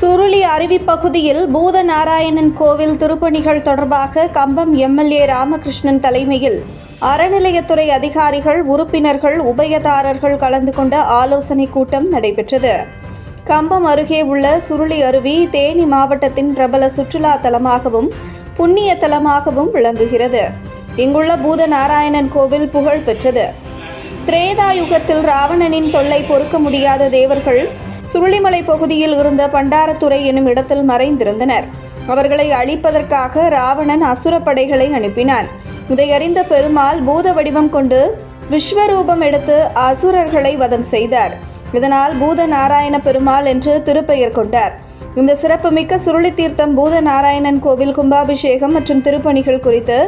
சுருளி அருவி பகுதியில் பூத நாராயணன் கோவில் திருப்பணிகள் தொடர்பாக கம்பம் எம்எல்ஏ ராமகிருஷ்ணன் தலைமையில் அறநிலையத்துறை அதிகாரிகள் உறுப்பினர்கள் உபயதாரர்கள் கலந்து கொண்ட ஆலோசனை கூட்டம் நடைபெற்றது. கம்பம் அருகே உள்ள சுருளி அருவி தேனி மாவட்டத்தின் பிரபல சுற்றுலா தலமாகவும் புண்ணிய தலமாகவும் விளங்குகிறது. இங்குள்ள பூத நாராயணன் கோவில் புகழ் பெற்றது. திரேதா யுகத்தில் ராவணனின் தொல்லை பொறுக்க முடியாத தேவர்கள் சுருளிமலை பகுதியில் இருந்த பண்டாரத்துறை எனும் இடத்தில் மறைந்திருந்தனர். அவர்களை அழிப்பதற்காக ராவணன் அசுர படைகளை அனுப்பினான் இதையறிந்த பெருமாள் பூத வடிவம் கொண்டு விஸ்வரூபம் எடுத்து அசுரர்களை வதம் செய்தார். இதனால் பூத நாராயண பெருமாள் என்று திருப்பெயர் கொண்டார். இந்த சிறப்புமிக்க சுருளி தீர்த்தம் பூத நாராயணன் கோவில் கும்பாபிஷேகம் மற்றும் திருப்பணிகள் குறித்து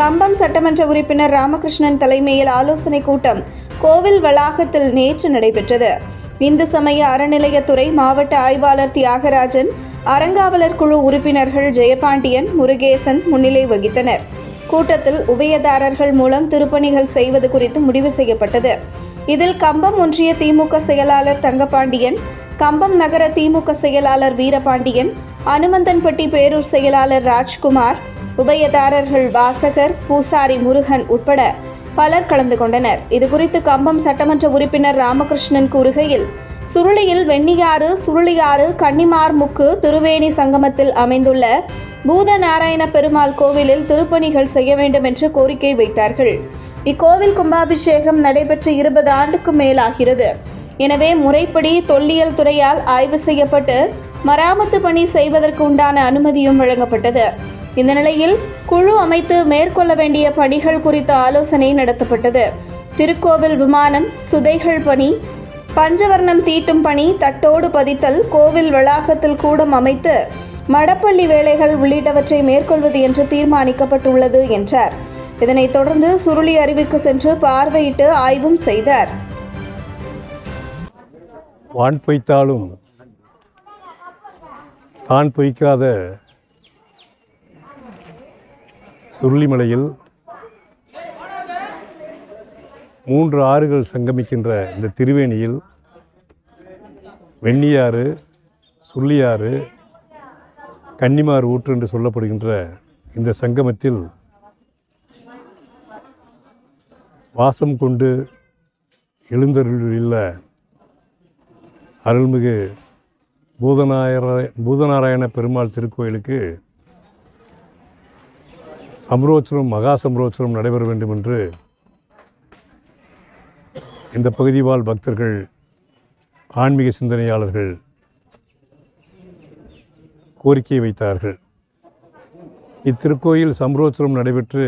கம்பம் சட்டமன்ற உறுப்பினர் ராமகிருஷ்ணன் தலைமையில் ஆலோசனை கூட்டம் கோவில் வளாகத்தில் நேற்று நடைபெற்றது. இந்து சமய அறநிலையத்துறை மாவட்ட ஆய்வாளர் தியாகராஜன் அறங்காவலர் குழு உறுப்பினர்கள் ஜெயபாண்டியன் முருகேசன் முன்னிலை வகித்தனர். கூட்டத்தில் உபயதாரர்கள் மூலம் திருப்பணிகள் செய்வது குறித்து முடிவு செய்யப்பட்டது. இதில் கம்பம் ஒன்றிய திமுக செயலாளர் தங்கபாண்டியன் கம்பம் நகர திமுக செயலாளர் வீரபாண்டியன் அனுமந்தன்பட்டி பேரூர் செயலாளர் ராஜ்குமார் உபயதாரர்கள் வாசகர் பூசாரி முருகன் உட்பட பலர் கலந்து கொண்டனர். இதுகுறித்து கம்பம் சட்டமன்ற உறுப்பினர் ராமகிருஷ்ணன் கூறுகையில் சுருளியில் வெண்ணியாறு சுருளியாறு கன்னிமார்முக்கு திருவேணி சங்கமத்தில் அமைந்துள்ள பூத நாராயண பெருமாள் கோவிலில் திருப்பணிகள் செய்ய வேண்டும் என்று கோரிக்கை வைத்தார்கள். இக்கோவில் கும்பாபிஷேகம் நடைபெற்று இருபது ஆண்டுக்கு மேலாகிறது. எனவே முறைப்படி தொல்லியல் துறையால் ஆய்வு செய்யப்பட்டு மராமத்து பணி செய்வதற்கு உண்டான அனுமதியும் வழங்கப்பட்டது. இந்த நிலையில் குழு அமைத்து மேற்கொள்ள வேண்டிய பணிகள் குறித்த ஆலோசனை நடத்தப்பட்டது. திருக்கோவில் விமானம் சுதைகள் பணி பஞ்சவர்ணம் தீட்டும் பணி தட்டோடு பதித்தல் கோவில் வளாகத்தில் கூடம் அமைத்து மடப்பள்ளி வேலைகள் உள்ளிட்டவற்றை மேற்கொள்வது என்று தீர்மானிக்கப்பட்டுள்ளது என்றார். இதனைத் தொடர்ந்து சுருளி அருவிக்கு சென்று பார்வையிட்டு ஆய்வும் செய்தார். வான் பொய்த்தாலும் தான் பொய்க்காத சுருளிமலையில் மூன்று ஆறுகள் சங்கமிக்கின்ற இந்த திருவேணியில் வெண்ணியாறு சுருளியாறு கன்னிமார் ஊற்று என்று சொல்லப்படுகின்ற இந்த சங்கமத்தில் வாசம் கொண்டு எழுந்தருளில் அருள்மிகு பூதநாயர பூதநாராயண பெருமாள் திருக்கோயிலுக்கு சம்ரோச்சனம் மகா சம்ரோச்சனம் நடைபெற வேண்டும் என்று இந்த பகுதி வாழ் பக்தர்கள் ஆன்மீக சிந்தனையாளர்கள் கோரிக்கை வைத்தார்கள். இத்திருக்கோயில் சம்ரோச்சனம் நடைபெற்று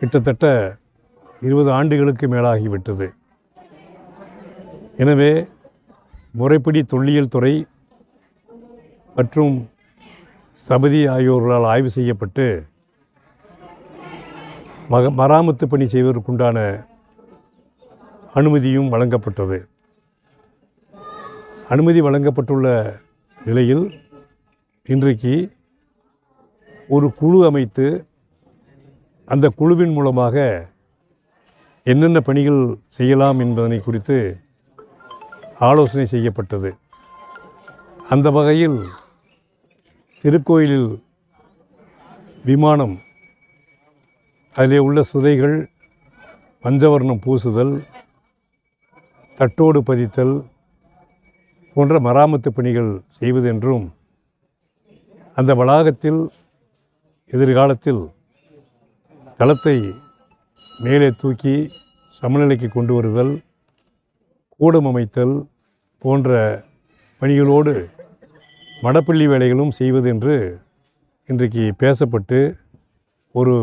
கிட்டத்தட்ட இருபது ஆண்டுகளுக்கு மேலாகிவிட்டது. எனவே முறைப்படி தொல்லியல் துறை மற்றும் சபதி ஆகியோர்களால் ஆய்வு செய்யப்பட்டு மக மராமத்து பணி செய்வதற்குண்டான அனுமதியும் வழங்கப்பட்டது. அனுமதி வழங்கப்பட்டுள்ள நிலையில் இன்றைக்கு ஒரு குழு அமைத்து அந்த குழுவின் மூலமாக என்னென்ன பணிகள் செய்யலாம் என்பதனை குறித்து ஆலோசனை செய்யப்பட்டது. அந்த வகையில் திருக்கோயிலில் விமானம் அதிலே உள்ள சுதைகள் பஞ்சவர்ணம் பூசுதல் தட்டோடு பதித்தல் போன்ற மராமத்து பணிகள் செய்வதென்றும் அந்த வளாகத்தில் எதிர்காலத்தில் தளத்தை மேலே தூக்கி சமநிலைக்கு கொண்டு வருதல் கூடம் அமைத்தல் போன்ற பணிகளோடு மடப்பள்ளி வேலைகளும் செய்வது என்று இன்றைக்கு பேசப்பட்டு ஒரு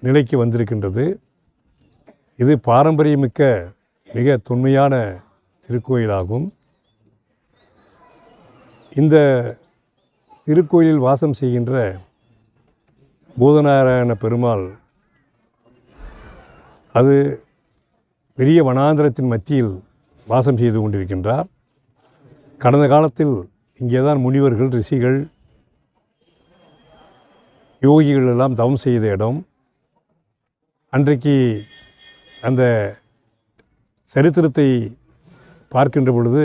நிலைக்கு வந்திருக்கின்றது. இது பாரம்பரியமிக்க மிக தொன்மையான திருக்கோயிலாகும். இந்த திருக்கோயிலில் வாசம் செய்கின்ற பூதநாராயண பெருமாள் அது பெரிய வனாந்திரத்தின் மத்தியில் வாசம் செய்து கொண்டிருக்கின்றார். கடந்த காலத்தில் இங்கே தான் முனிவர்கள் ரிஷிகள் யோகிகள் எல்லாம் தவம் செய்த இடம். அன்றைக்கு அந்த சரித்திரத்தை பார்க்கின்ற பொழுது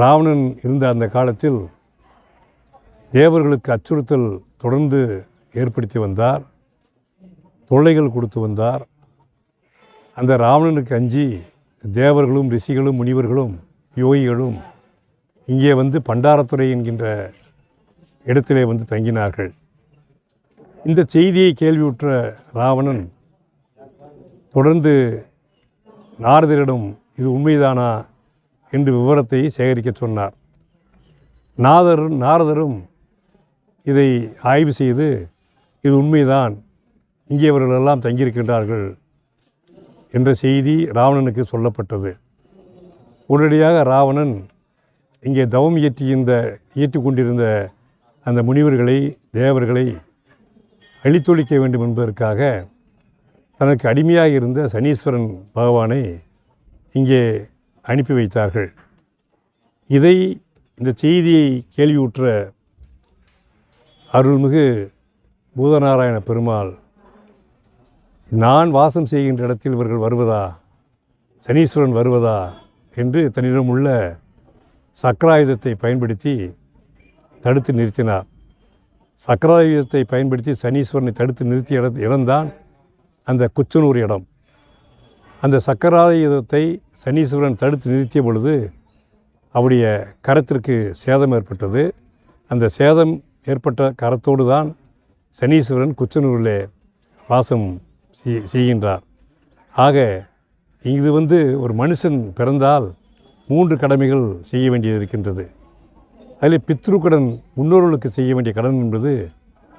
ராவணன் இருந்த அந்த காலத்தில் தேவர்களுக்கு அச்சுறுத்தல் தொடர்ந்து ஏற்படுத்தி வந்தார். தொல்லைகள் கொடுத்து வந்தார். அந்த ராவணனுக்கு அஞ்சி தேவர்களும் ரிஷிகளும் முனிவர்களும் யோகிகளும் இங்கே வந்து பண்டாரத்துறை என்கின்ற இடத்திலே வந்து தங்கினார்கள். இந்த செய்தியை கேள்வியுற்ற ராவணன் தொடர்ந்து நாரதரிடம் இது உண்மைதானா? என்று விவரத்தை சேகரிக்க சொன்னார். நாதர் நாரதரும் இதை ஆய்வு செய்து இது உண்மைதான் இங்கே இவர்களெல்லாம் தங்கியிருக்கின்றார்கள் என்ற செய்தி ராவணனுக்கு சொல்லப்பட்டது. உடனடியாக ராவணன் இங்கே தவம் இயற்றியிருந்த இயற்றி கொண்டிருந்த அந்த முனிவர்களை தேவர்களை அழித்தொழிக்க வேண்டும் என்பதற்காக தனக்கு அடிமையாக இருந்த சனீஸ்வரன் பகவானை இங்கே அனுப்பி வைத்தார்கள். இதை இந்த செய்தியை கேள்வியுற்ற அருள்மிகு பூதநாராயண பெருமாள் நான் வாசம் செய்கின்ற இடத்தில் இவர்கள் வருவதா? சனீஸ்வரன் வருவதா? என்று தன்னிடம் உள்ள சக்கராயுதத்தை பயன்படுத்தி தடுத்து நிறுத்தினார். சக்கராயுதத்தை பயன்படுத்தி சனீஸ்வரனை தடுத்து நிறுத்திய இட இடம்தான் அந்த குச்சனூர் இடம். அந்த சக்கராயுதத்தை சனீஸ்வரன் தடுத்து நிறுத்திய பொழுது அவருடைய கரத்திற்கு சேதம் ஏற்பட்டது. அந்த சேதம் ஏற்பட்ட கரத்தோடு தான் சனீஸ்வரன் குச்சனூரிலே வாசம் செய்- செய்கின்றார். ஆக இது வந்து ஒரு மனுஷன் பிறந்தால் மூன்று கடமைகள் செய்ய வேண்டியது இருக்கின்றது. அதில் பித்ரு கடன் முன்னோர்களுக்கு செய்ய வேண்டிய கடன் என்பது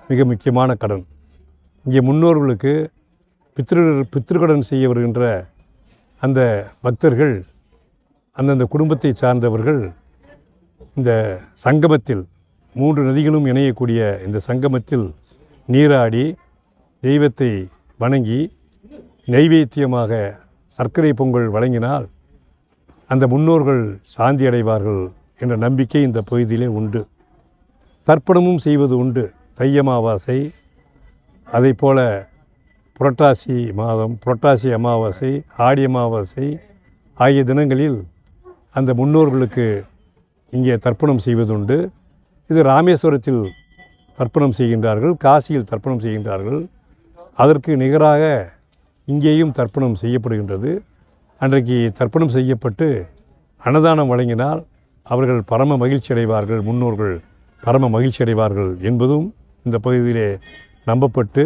மிக முக்கியமான கடன். இங்கே முன்னோர்களுக்கு பித்ரு பித்ருக்கடன் செய்ய வருகின்ற அந்த பக்தர்கள் அந்தந்த குடும்பத்தை சார்ந்தவர்கள் இந்த சங்கமத்தில் மூன்று நதிகளும் இணையக்கூடிய இந்த சங்கமத்தில் நீராடி தெய்வத்தை வணங்கி நைவேத்தியமாக சர்க்கரை பொங்கல் வழங்கினால் அந்த முன்னோர்கள் சாந்தி அடைவார்கள் என்ற நம்பிக்கை இந்த பகுதியிலே உண்டு. தர்ப்பணமும் செய்வது உண்டு. தை அமாவாசை அதைப் போல புரட்டாசி மாதம் புரட்டாசி அமாவாசை ஆடி அமாவாசை ஆகிய தினங்களில் அந்த முன்னோர்களுக்கு இங்கே தர்ப்பணம் செய்வதுண்டு. இது ராமேஸ்வரத்தில் தர்ப்பணம் செய்கின்றார்கள் காசியில் தர்ப்பணம் செய்கின்றார்கள். அதற்கு நிகராக இங்கேயும் தர்ப்பணம் செய்யப்படுகின்றது. அன்றைக்கு தர்ப்பணம் செய்யப்பட்டு அன்னதானம் வழங்கினால் அவர்கள் பரம மகிழ்ச்சி அடைவார்கள் முன்னோர்கள் பரம மகிழ்ச்சி அடைவார்கள் என்பதும் இந்த பகுதியிலே நம்பப்பட்டு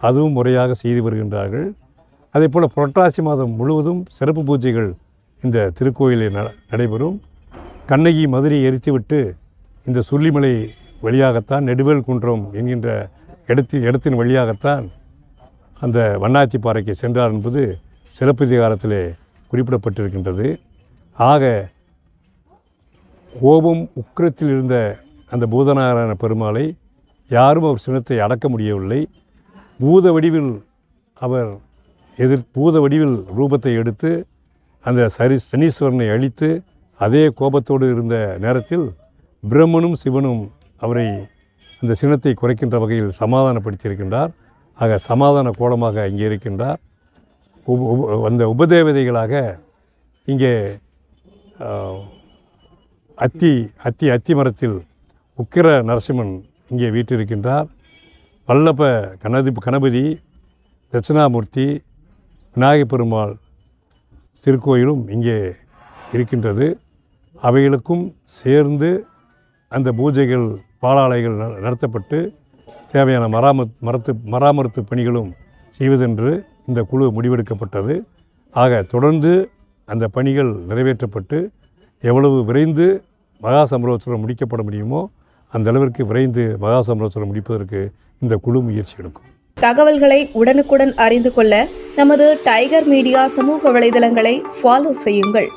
அதுவும் முறையாக செய்து வருகின்றார்கள். அதே போல் புரட்டாசி மாதம் முழுவதும் சிறப்பு பூஜைகள் இந்த திருக்கோயிலில் ந நடைபெறும். கண்ணகி மதுரையை எரித்துவிட்டு இந்த சுள்ளிமலை வழியாகத்தான் நெடுவேல் குன்றம் என்கின்ற இடத்தின் இடத்தின் வழியாகத்தான் அந்த வண்ணாச்சி பாறைக்கு சென்றார் என்பது சிலப்பதிகாரத்திலே குறிப்பிடப்பட்டிருக்கின்றது. ஆக கோபம் உக்கிரத்தில் இருந்த அந்த பூதநாராயண பெருமாளை யாரும் அவர் சினத்தை அடக்க முடியவில்லை. பூத வடிவில் அவர் எதிர் பூத வடிவில் ரூபத்தை எடுத்து அந்த சரி சனீஸ்வரனை அழித்து அதே கோபத்தோடு இருந்த நேரத்தில் பிரம்மனும் சிவனும் அவரை அந்த சினத்தை குறைக்கின்ற வகையில் சமாதானப்படுத்தியிருக்கின்றார். ஆக சமாதான கோலமாக இங்கே இருக்கின்றார். உப- உப- அந்த உபதேவதைகளாக இங்கே அத்தி அத்தி அத்தி மரத்தில் உக்கிர நரசிம்மன் இங்கே வீட்டிருக்கின்றார் வல்லப கணதி கணபதி தட்சிணாமூர்த்தி விநாயகப் பெருமாள் திருக்கோயிலும் இங்கே இருக்கின்றது. அவைகளுக்கும் சேர்ந்து அந்த பூஜைகள் பாலாலைகள் ந- நடத்தப்பட்டு தேவையான மராமத் மரத்து மராமரத்து பணிகளும் செய்வதென்று இந்த குழு முடிவெடுக்கப்பட்டது. ஆக தொடர்ந்து அந்த பணிகள் நிறைவேற்றப்பட்டு எவ்வளவு விரைந்து மகா சம்பரோத்சவம் முடிக்கப்பட முடியுமோ அந்த அளவிற்கு விரைந்து மகா சம்பரோத்சவம் முடிப்பதற்கு இந்த குழு முயற்சி எடுக்கும். தகவல்களை உடனுக்குடன் அறிந்து கொள்ள நமது டைகர் மீடியா சமூக வலைதளங்களை ஃபாலோ செய்யுங்கள்.